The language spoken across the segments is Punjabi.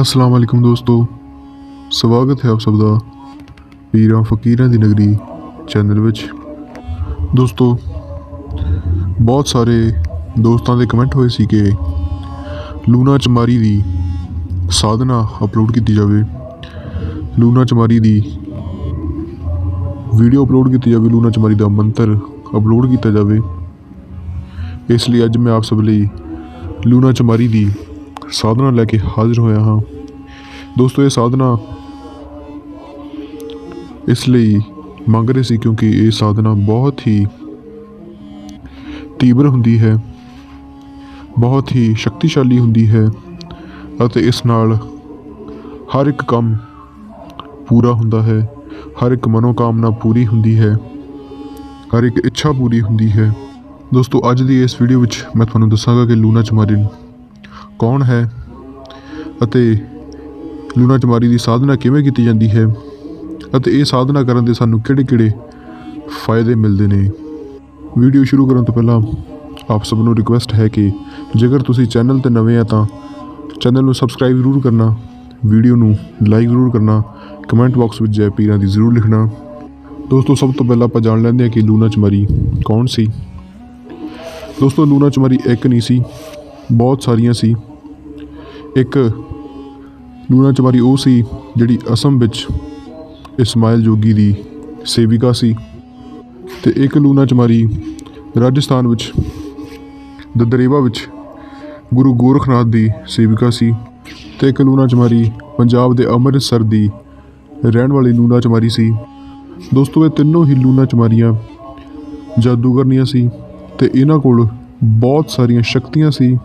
ਅਸਲਾਮ ਵਾਲੇਕੁਮ ਦੋਸਤੋ। ਸਵਾਗਤ ਹੈ ਆਪ ਸਭ ਦਾ ਪੀਰਾਂ ਫਕੀਰਾਂ ਦੀ ਨਗਰੀ ਚੈਨਲ ਵਿੱਚ। ਦੋਸਤੋ, ਬਹੁਤ ਸਾਰੇ ਦੋਸਤਾਂ ਦੇ ਕਮੈਂਟ ਹੋਏ ਸੀ ਕਿ ਲੂਨਾ ਚਮਾਰੀ ਦੀ ਸਾਧਨਾ ਅਪਲੋਡ ਕੀਤੀ ਜਾਵੇ। ਲੂਨਾ ਚਮਾਰੀ ਦੀ ਵੀਡੀਓ ਅਪਲੋਡ ਕੀਤੀ ਜਾਵੇ ਲੂਨਾ ਚਮਾਰੀ ਦਾ ਮੰਤਰ ਅਪਲੋਡ ਕੀਤਾ ਜਾਵੇ। ਇਸ ਲਈ ਅੱਜ ਮੈਂ ਆਪ ਸਭ ਲਈ ਲੂਨਾ ਚਮਾਰੀ ਦੀ ਸਾਧਨਾ ਲੈ ਕੇ ਹਾਜ਼ਰ ਹੋਇਆ ਹਾਂ। ਦੋਸਤੋ, ਇਹ ਸਾਧਨਾ ਇਸ ਲਈ ਮੰਗ ਰਹੇ ਸੀ ਕਿਉਂਕਿ ਇਹ ਸਾਧਨਾ ਬਹੁਤ ਹੀ ਤੀਬਰ ਹੁੰਦੀ ਹੈ, ਬਹੁਤ ਹੀ ਸ਼ਕਤੀਸ਼ਾਲੀ ਹੁੰਦੀ ਹੈ ਅਤੇ ਇਸ ਨਾਲ ਹਰ ਇੱਕ ਕੰਮ ਪੂਰਾ ਹੁੰਦਾ ਹੈ, ਹਰ ਇੱਕ ਮਨੋਕਾਮਨਾ ਪੂਰੀ ਹੁੰਦੀ ਹੈ, ਹਰ ਇੱਕ ਇੱਛਾ ਪੂਰੀ ਹੁੰਦੀ ਹੈ। ਦੋਸਤੋ, ਅੱਜ ਦੀ ਇਸ ਵੀਡੀਓ ਵਿੱਚ ਮੈਂ ਤੁਹਾਨੂੰ ਦੱਸਾਂਗਾ ਕਿ ਲੂਨਾ ਚਮਾਰੀ ਕੌਣ ਹੈ ਅਤੇ ਲੂਣਾ ਚਮਾਰੀ ਦੀ ਸਾਧਨਾ ਕਿਵੇਂ ਕੀਤੀ ਜਾਂਦੀ ਹੈ ਅਤੇ ਇਹ ਸਾਧਨਾ ਕਰਨ ਦੇ ਸਾਨੂੰ ਕਿਹੜੇ-ਕਿਹੜੇ ਫਾਇਦੇ ਮਿਲਦੇ ਨੇ? ਵੀਡੀਓ ਸ਼ੁਰੂ ਕਰਨ ਤੋਂ ਪਹਿਲਾਂ ਆਪ ਸਭ ਨੂੰ ਰਿਕੁਐਸਟ ਹੈ ਕਿ ਜੇਕਰ ਤੁਸੀਂ ਚੈਨਲ ਤੇ ਨਵੇਂ ਆ ਤਾਂ ਚੈਨਲ ਨੂੰ ਸਬਸਕ੍ਰਾਈਬ ਜ਼ਰੂਰ ਕਰਨਾ, ਵੀਡੀਓ ਨੂੰ ਲਾਈਕ ਜ਼ਰੂਰ ਕਰਨਾ ਕਮੈਂਟ ਬਾਕਸ ਵਿੱਚ ਜੈ ਪੀਰਾਂ ਦੀ ਜ਼ਰੂਰ ਲਿਖਣਾ। ਦੋਸਤੋ, ਸਭ ਤੋਂ ਪਹਿਲਾਂ ਆਪਾਂ ਜਾਣ ਲੈਂਦੇ ਹਾਂ ਕਿ ਲੂਣਾ ਚਮਾਰੀ ਕੌਣ ਸੀ। ਦੋਸਤੋ, ਲੂਣਾ ਚਮਾਰੀ ਇੱਕ ਨਹੀਂ ਸੀ ਬਹੁਤ ਸਾਰੀਆਂ ਸੀ। ਇੱਕ ਲੂਣਾ ਚਮਾਰੀ ਉਹ ਸੀ ਜਿਹੜੀ ਅਸਮ ਵਿੱਚ ਇਸਮਾਇਲ ਜੋਗੀ ਦੀ ਸੇਵਿਕਾ ਸੀ ਤੇ ਇੱਕ ਲੂਣਾ ਚਮਾਰੀ ਰਾਜਸਥਾਨ ਵਿੱਚ, ਦਦਰੇਵਾ ਵਿੱਚ ਗੁਰੂ ਗੋਰਖਨਾਥ ਦੀ ਸੇਵਿਕਾ ਸੀ ਤੇ ਇੱਕ ਲੂਣਾ ਚਮਾਰੀ ਪੰਜਾਬ ਦੇ ਅੰਮ੍ਰਿਤਸਰ ਦੀ ਰਹਿਣ ਵਾਲੀ ਲੂਣਾ ਚਮਾਰੀ ਸੀ। ਦੋਸਤੋ, ਇਹ ਤਿੰਨੋਂ ਹੀ ਲੂਣਾ ਚਮਾਰੀਆਂ ਜਾਦੂਗਰਨੀਆਂ ਸੀ ਤੇ ਇਹਨਾਂ ਕੋਲ ਬਹੁਤ ਸਾਰੀਆਂ ਸ਼ਕਤੀਆਂ ਸੀ।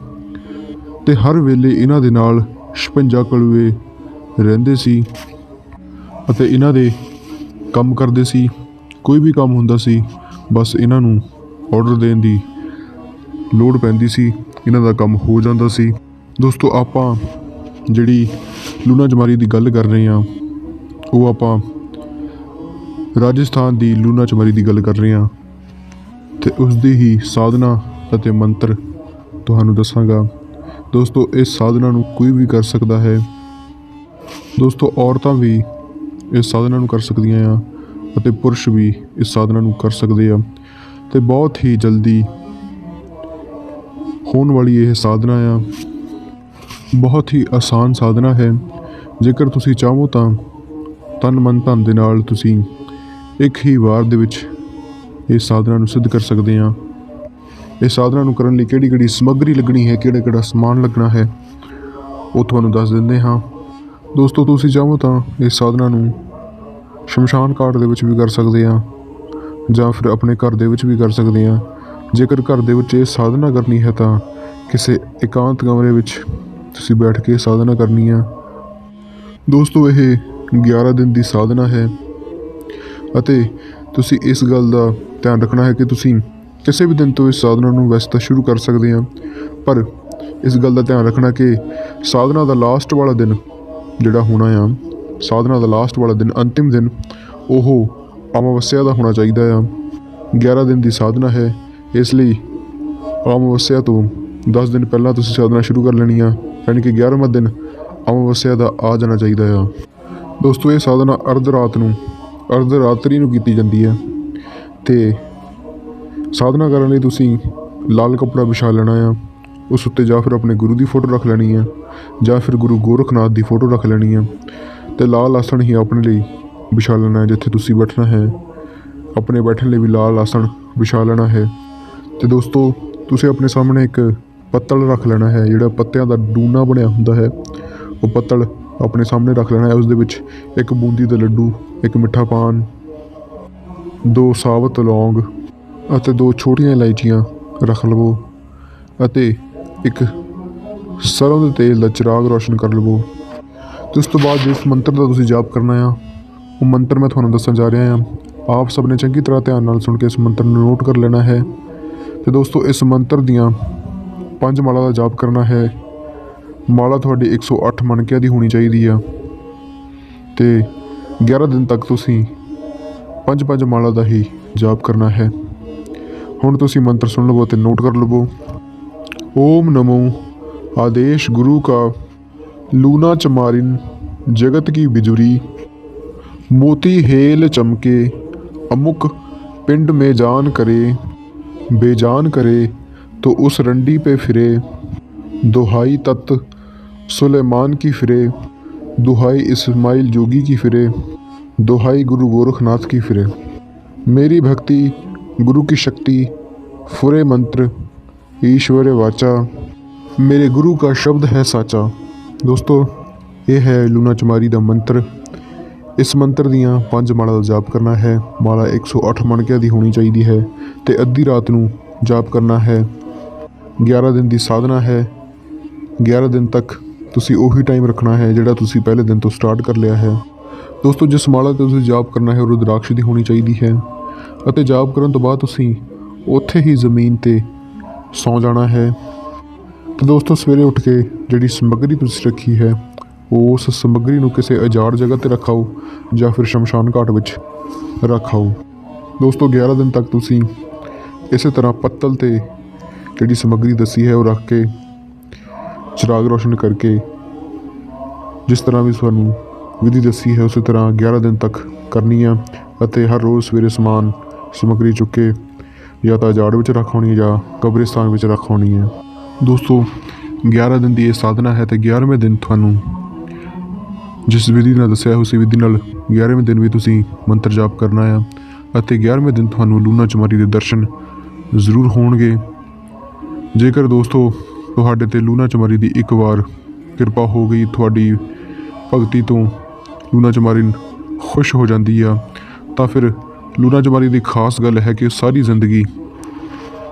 ਤੇ ਹਰ ਵੇਲੇ ਇਹਨਾਂ ਦੇ ਨਾਲ 56 ਕਲੂਏ ਰਹਿੰਦੇ ਸੀ ਅਤੇ ਇਹਨਾਂ ਦੇ ਕੰਮ ਕਰਦੇ ਸੀ। ਕੋਈ ਵੀ ਕੰਮ ਹੁੰਦਾ ਸੀ, ਬਸ ਇਹਨਾਂ ਨੂੰ ਆਰਡਰ ਦੇਣ ਦੀ ਲੋੜ ਪੈਂਦੀ ਸੀ। ਇਹਨਾਂ ਦਾ ਕੰਮ ਹੋ ਜਾਂਦਾ ਸੀ। ਦੋਸਤੋ, ਆਪਾਂ ਜਿਹੜੀ ਲੂਨਾ ਚਮਾਰੀ ਦੀ ਗੱਲ ਕਰ ਰਹੇ ਹਾਂ, ਉਹ ਆਪਾਂ ਰਾਜਸਥਾਨ ਦੀ ਲੂਨਾ ਚਮਾਰੀ ਦੀ ਗੱਲ ਕਰ ਰਹੇ ਹਾਂ। ਤੇ ਉਸ ਦੀ ਹੀ ਸਾਧਨਾ ਅਤੇ ਮੰਤਰ ਤੁਹਾਨੂੰ ਦੱਸਾਂਗਾ। ਦੋਸਤੋ ਇਸ ਸਾਧਨਾ ਨੂੰ ਕੋਈ ਵੀ ਕਰ ਸਕਦਾ ਹੈ। ਦੋਸਤੋ, ਔਰਤਾਂ ਵੀ ਇਸ ਸਾਧਨਾ ਨੂੰ ਕਰ ਸਕਦੀਆਂ ਆ ਅਤੇ ਪੁਰਸ਼ ਵੀ ਇਸ ਸਾਧਨਾ ਨੂੰ ਕਰ ਸਕਦੇ ਆ। ਤੇ ਬਹੁਤ ਹੀ ਜਲਦੀ ਹੋਣ ਵਾਲੀ ਇਹ ਸਾਧਨਾ ਆ। ਬਹੁਤ ਹੀ ਆਸਾਨ ਸਾਧਨਾ ਹੈ। ਜੇਕਰ ਤੁਸੀਂ ਚਾਹੋ ਤਾਂ ਤਨ ਮਨ ਧਨ ਦੇ ਨਾਲ ਤੁਸੀਂ ਇੱਕ ਹੀ ਵਾਰ ਦੇ ਵਿੱਚ ਇਸ ਸਾਧਨਾ ਨੂੰ ਸਿੱਧ ਕਰ ਸਕਦੇ ਆ। ਇਹ ਸਾਧਨਾ ਨੂੰ ਕਰਨ ਲਈ ਕਿਹੜੀ ਕਿਹੜੀ ਸਮੱਗਰੀ ਲੱਗਣੀ ਹੈ, ਕਿਹੜਾ ਕਿਹੜਾ ਸਮਾਨ ਲੱਗਣਾ ਹੈ, ਉਹ ਤੁਹਾਨੂੰ ਦੱਸ ਦਿੰਦੇ ਹਾਂ। ਦੋਸਤੋ, ਤੁਸੀਂ ਚਾਹੋ ਤਾਂ ਇਸ ਸਾਧਨਾ ਨੂੰ ਸ਼ਮਸ਼ਾਨ ਘਾਟ ਦੇ ਵਿੱਚ ਵੀ ਕਰ ਸਕਦੇ ਆ ਜਾਂ ਫਿਰ ਆਪਣੇ ਘਰ ਦੇ ਵਿੱਚ ਵੀ ਕਰ ਸਕਦੇ ਆ ਜੇਕਰ ਘਰ ਦੇ ਵਿੱਚ ਇਹ ਸਾਧਨਾ ਕਰਨੀ ਹੈ ਤਾਂ ਕਿਸੇ ਇਕਾਂਤ ਕਮਰੇ ਵਿੱਚ ਤੁਸੀਂ ਬੈਠ ਕੇ ਸਾਧਨਾ ਕਰਨੀ ਆ। ਦੋਸਤੋ, ਇਹ 11 ਦਿਨ ਦੀ ਸਾਧਨਾ ਹੈ, ਅਤੇ ਤੁਸੀਂ ਇਸ ਗੱਲ ਦਾ ਧਿਆਨ ਰੱਖਣਾ ਹੈ ਕਿ ਤੁਸੀਂ ਕਿਸੇ ਵੀ ਦਿਨ ਤੋਂ ਇਸ ਸਾਧਨਾ ਨੂੰ ਵੈਸੇ ਤਾਂ ਸ਼ੁਰੂ ਕਰ ਸਕਦੇ ਹਾਂ, ਪਰ ਇਸ ਗੱਲ ਦਾ ਧਿਆਨ ਰੱਖਣਾ ਕਿ ਸਾਧਨਾ ਦਾ ਲਾਸਟ ਵਾਲਾ ਦਿਨ ਜਿਹੜਾ ਹੋਣਾ ਆ, ਸਾਧਨਾ ਦਾ ਲਾਸਟ ਵਾਲਾ ਦਿਨ, ਅੰਤਿਮ ਦਿਨ, ਉਹ ਅਮਾਵਸਿਆ ਦਾ ਹੋਣਾ ਚਾਹੀਦਾ ਆ। 11 ਦਿਨ ਦੀ ਸਾਧਨਾ ਹੈ, ਇਸ ਲਈ ਅਮਾਵਸਿਆ ਤੋਂ 10 ਦਿਨ ਪਹਿਲਾਂ ਤੁਸੀਂ ਸਾਧਨਾ ਸ਼ੁਰੂ ਕਰ ਲੈਣੀ ਆ, ਯਾਨੀ ਕਿ 11ਵਾਂ ਦਿਨ ਅਮਾਵਸਿਆ ਦਾ ਆ ਜਾਣਾ ਚਾਹੀਦਾ ਆ। ਦੋਸਤੋ, ਇਹ ਸਾਧਨਾ ਅਰਧ ਰਾਤ ਨੂੰ, ਅਰਧ ਰਾਤਰੀ ਨੂੰ ਕੀਤੀ ਜਾਂਦੀ ਹੈ ਤੇ ਸਾਧਨਾ ਕਰਨ ਲਈ ਤੁਸੀਂ ਲਾਲ ਕੱਪੜਾ ਵਿਛਾ ਲੈਣਾ ਆ, ਉਸ ਉੱਤੇ ਜਾਂ ਫਿਰ ਆਪਣੇ ਗੁਰੂ ਦੀ ਫੋਟੋ ਰੱਖ ਲੈਣੀ ਆ, ਜਾਂ ਫਿਰ ਗੁਰੂ ਗੋਰਖਨਾਥ ਦੀ ਫੋਟੋ ਰੱਖ ਲੈਣੀ ਆ, ਤੇ ਲਾਲ ਆਸਣ ਹੀ ਆਪਣੇ ਲਈ ਵਿਛਾ ਲੈਣਾ ਹੈ, ਜਿੱਥੇ ਤੁਸੀਂ ਬੈਠਣਾ ਹੈ। ਆਪਣੇ ਬੈਠਣ ਲਈ ਵੀ ਲਾਲ ਆਸਣ ਵਿਛਾ ਲੈਣਾ ਹੈ। ਤੇ ਦੋਸਤੋ, ਤੁਸੀਂ ਆਪਣੇ ਸਾਹਮਣੇ ਇੱਕ ਪੱਤਲ ਰੱਖ ਲੈਣਾ ਹੈ, ਜਿਹੜਾ ਪੱਤਿਆਂ ਦਾ ਡੂਨਾ ਬਣਿਆ ਹੁੰਦਾ ਹੈ। ਉਹ ਪੱਤਲ ਆਪਣੇ ਸਾਹਮਣੇ ਰੱਖ ਲੈਣਾ ਹੈ, ਉਸ ਦੇ ਵਿੱਚ ਇੱਕ ਬੂੰਦੀ ਦਾ ਲੱਡੂ, ਇੱਕ ਮਿੱਠਾ ਪਾਨ, ਦੋ ਸਾਬਤ ਲੌਂਗ ਅਤੇ ਦੋ ਛੋਟੀਆਂ ਇਲਾਇਚੀਆਂ ਰੱਖ ਲਵੋ ਅਤੇ ਇੱਕ ਸਰੋਂ ਦੇ ਤੇਲ ਦਾ ਚਿਰਾਗ ਰੋਸ਼ਨ ਕਰ ਲਵੋ। ਤੇ ਉਸ ਤੋਂ ਬਾਅਦ ਜਿਸ ਮੰਤਰ ਦਾ ਤੁਸੀਂ ਜਾਪ ਕਰਨਾ ਆ, ਉਹ ਮੰਤਰ ਮੈਂ ਤੁਹਾਨੂੰ ਦੱਸਣ ਜਾ ਰਿਹਾ ਹਾਂ ਆਪ ਸਭ ਨੇ ਚੰਗੀ ਤਰ੍ਹਾਂ ਧਿਆਨ ਨਾਲ ਸੁਣ ਕੇ ਇਸ ਮੰਤਰ ਨੂੰ ਨੋਟ ਕਰ ਲੈਣਾ ਹੈ। ਤੇ ਦੋਸਤੋ, ਇਸ ਮੰਤਰ ਦੀਆਂ ਪੰਜ ਮਾਲਾ ਦਾ ਜਾਪ ਕਰਨਾ ਹੈ। ਮਾਲਾ ਤੁਹਾਡੀ 108 ਮਣਕਿਆਂ ਦੀ ਹੋਣੀ ਚਾਹੀਦੀ ਆ। ਤੇ 11 ਦਿਨ ਤੱਕ ਤੁਸੀਂ ਪੰਜ ਪੰਜ ਮਾਲਾ ਦਾ ਹੀ ਜਾਪ ਕਰਨਾ ਹੈ। ਹੁਣ ਤੁਸੀਂ ਮੰਤਰ ਸੁਣ ਲਵੋ ਤੇ ਨੋਟ ਕਰ ਲਵੋ ਓਮ ਨਮੋ ਆਦੇਸ਼ ਗੁਰੂ ਕਾ लूना चमारिन जगत की बिजुरी मोती हेल चमके अमुक पिंड में जान करे बेजान करे तो उस रंडी पे फिरे दुहाई तत् सुलेमान की फिरे दुहाई इस्माइल जोगी की फिरे दुहाई गुरु गोरखनाथ की फिरे मेरी भक्ति गुरु की शक्ति फुरे मंत्र ईश्वर वाचा ਮੇਰੇ ਗੁਰੂ ਦਾ ਸ਼ਬਦ ਹੈ ਸਾਚਾ ਦੋਸਤੋ ਇਹ ਹੈ ਲੂਨਾ ਚਮਾਰੀ ਦਾ ਮੰਤਰ ਇਸ ਮੰਤਰ ਦੀਆਂ ਪੰਜ ਮਾਲਾ ਦਾ ਜਾਪ ਕਰਨਾ ਹੈ ਮਾਲਾ 108 ਮਣਕਿਆਂ ਦੀ ਹੋਣੀ ਚਾਹੀਦੀ ਹੈ ਤੇ ਅੱਧੀ ਰਾਤ ਨੂੰ ਜਾਪ ਕਰਨਾ ਹੈ 11 ਦਿਨ ਦੀ ਸਾਧਨਾ ਹੈ 11 ਦਿਨ ਤੱਕ ਤੁਸੀਂ ਉਹੀ ਟਾਈਮ ਰੱਖਣਾ ਹੈ ਜਿਹੜਾ ਤੁਸੀਂ ਪਹਿਲੇ ਦਿਨ ਤੋਂ ਸਟਾਰਟ ਕਰ ਲਿਆ ਹੈ ਦੋਸਤੋ ਜਿਸ ਮਾਲਾ ਤੇ ਤੁਸੀਂ ਜਾਪ ਕਰਨਾ ਹੈ ਉਹ ਰੁਦਰਾਕਸ਼ ਦੀ ਹੋਣੀ ਚਾਹੀਦੀ ਹੈ ਅਤੇ ਜਾਪ ਕਰਨ ਤੋਂ ਬਾਅਦ ਤੁਸੀਂ ਉੱਥੇ ਹੀ ਜ਼ਮੀਨ ਤੇ ਸੌ ਜਾਣਾ ਹੈ। ਤੇ ਦੋਸਤੋ, ਸਵੇਰੇ ਉੱਠ ਕੇ ਜਿਹੜੀ ਸਮੱਗਰੀ ਤੁਸੀਂ ਰੱਖੀ ਹੈ, ਉਸ ਸਮੱਗਰੀ ਨੂੰ ਕਿਸੇ ਅਜਾੜ ਜਗ੍ਹਾ ਤੇ ਰੱਖਾਓ ਜਾਂ ਫਿਰ ਸ਼ਮਸ਼ਾਨ ਘਾਟ ਵਿੱਚ ਰੱਖਾਓ। ਦੋਸਤੋ 11 ਦਿਨ ਤੱਕ ਤੁਸੀਂ ਇਸੇ ਤਰ੍ਹਾਂ ਪੱਤਲ ਤੇ ਜਿਹੜੀ ਸਮੱਗਰੀ ਦੱਸੀ ਹੈ, ਉਹ ਰੱਖ ਕੇ ਚਿਰਾਗ ਰੋਸ਼ਨ ਕਰਕੇ ਜਿਸ ਤਰ੍ਹਾਂ ਵੀ ਤੁਹਾਨੂੰ ਵਿਧੀ ਦੱਸੀ ਹੈ, ਉਸੇ ਤਰ੍ਹਾਂ 11 ਦਿਨ ਤੱਕ ਕਰਨੀ ਆ ਅਤੇ ਹਰ ਰੋਜ਼ ਸਵੇਰੇ ਸਮਾਨ ਸਮੱਗਰੀ ਚੁੱਕ ਕੇ ਜਾਂ ਤਾਂ ਜਾੜ ਵਿੱਚ ਰੱਖ ਰੱਖਣੀ ਜਾਂ ਕਬਰਿਸਤਾਨ ਵਿੱਚ ਰੱਖ ਰੱਖਣੀ ਹੈ। ਦੋਸਤੋ 11 ਦਿਨ ਦੀ ਇਹ ਸਾਧਨਾ ਹੈ ਤੇ 11ਵੇਂ ਦਿਨ ਤੁਹਾਨੂੰ ਜਿਸ ਵਿਧੀ ਨਾਲ ਦੱਸਿਆ ਹੈ ਉਸੇ ਵਿਧੀ ਨਾਲ 11ਵੇਂ ਦਿਨ ਵੀ ਤੁਸੀਂ ਮੰਤਰ ਜਾਪ ਕਰਨਾ ਹੈ ਅਤੇ 11ਵੇਂ ਦਿਨ ਤੁਹਾਨੂੰ ਲੂਣਾ ਚਮਾਰੀ ਦੇ ਦਰਸ਼ਨ ਜ਼ਰੂਰ ਹੋਣਗੇ। ਜੇਕਰ ਦੋਸਤੋ, ਤੁਹਾਡੇ ਤੇ ਲੂਣਾ ਚਮਾਰੀ ਦੀ ਇੱਕ ਵਾਰ ਕਿਰਪਾ ਹੋ ਗਈ, ਤੁਹਾਡੀ ਭਗਤੀ ਤੋਂ ਲੂਣਾ ਚਮਾਰੀ ਖੁਸ਼ ਹੋ ਜਾਂਦੀ ਆ, ਤਾਂ ਫਿਰ ਲੂਨਾ ਚਮਾਰੀ ਦੀ ਖਾਸ ਗੱਲ ਹੈ ਕਿ ਸਾਰੀ ਜ਼ਿੰਦਗੀ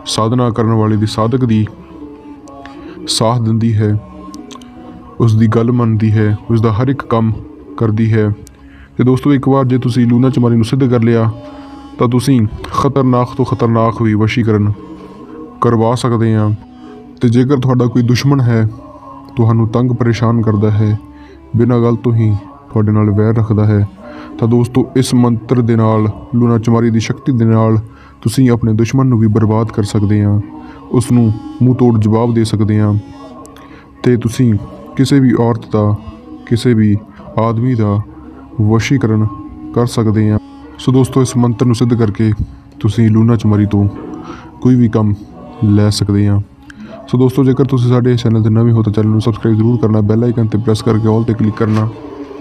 ਸਾਧਨਾ ਕਰਨ ਵਾਲੇ ਦੀ ਸਾਧਕ ਦੀ ਸਾਥ ਦਿੰਦੀ ਹੈ ਉਸ ਦੀ ਗੱਲ ਮੰਨਦੀ ਹੈ ਉਸ ਦਾ ਹਰ ਇੱਕ ਕੰਮ ਕਰਦੀ ਹੈ। ਤੇ ਦੋਸਤੋ, ਇੱਕ ਵਾਰ ਜੇ ਤੁਸੀਂ ਲੂਨਾ ਚਮਾਰੀ ਨੂੰ ਸਿੱਧ ਕਰ ਲਿਆ, ਤਾਂ ਤੁਸੀਂ ਖਤਰਨਾਕ ਤੋਂ ਖਤਰਨਾਕ ਵੀ ਵਸ਼ੀਕਰਨ ਕਰਵਾ ਸਕਦੇ ਆ ਤੇ ਜੇਕਰ ਤੁਹਾਡਾ ਕੋਈ ਦੁਸ਼ਮਣ ਹੈ, ਤੁਹਾਨੂੰ ਤੰਗ ਪਰੇਸ਼ਾਨ ਕਰਦਾ ਹੈ, ਬਿਨਾਂ ਗੱਲ ਤੋਂ ਹੀ ਤੁਹਾਡੇ ਨਾਲ ਵੈਰ ਰੱਖਦਾ ਹੈ ਤਾਂ ਦੋਸਤੋ, ਇਸ ਮੰਤਰ ਦੇ ਨਾਲ ਲੂਣਾ ਚਮਾਰੀ ਦੀ ਸ਼ਕਤੀ ਦੇ ਨਾਲ ਤੁਸੀਂ ਆਪਣੇ ਦੁਸ਼ਮਣ ਨੂੰ ਵੀ ਬਰਬਾਦ ਕਰ ਸਕਦੇ ਆ। ਉਸ ਨੂੰ ਮੂੰਹ ਤੋੜ ਜਵਾਬ ਦੇ ਸਕਦੇ ਆ। ਤੇ ਤੁਸੀਂ ਕਿਸੇ ਵੀ ਔਰਤ ਦਾ, ਕਿਸੇ ਵੀ ਆਦਮੀ ਦਾ ਵਸ਼ੀਕਰਨ ਕਰ ਸਕਦੇ ਆ। ਸੋ ਦੋਸਤੋ, ਇਸ ਮੰਤਰ ਨੂੰ ਸਿੱਧ ਕਰਕੇ ਤੁਸੀਂ ਲੂਣਾ ਚਮਾਰੀ ਤੋਂ ਕੋਈ ਵੀ ਕੰਮ ਲੈ ਸਕਦੇ ਆ। ਸੋ ਦੋਸਤੋ, ਜੇਕਰ ਤੁਸੀਂ ਸਾਡੇ ਚੈਨਲ ਤੇ ਨਵੇਂ ਹੋ ਤਾਂ ਚੈਨਲ ਨੂੰ ਸਬਸਕ੍ਰਾਈਬ ਜ਼ਰੂਰ ਕਰਨਾ, ਬੈਲ ਆਈਕਨ ਤੇ ਪ੍ਰੈਸ ਕਰਕੇ ਆਲ ਤੇ ਕਲਿੱਕ ਕਰਨਾ।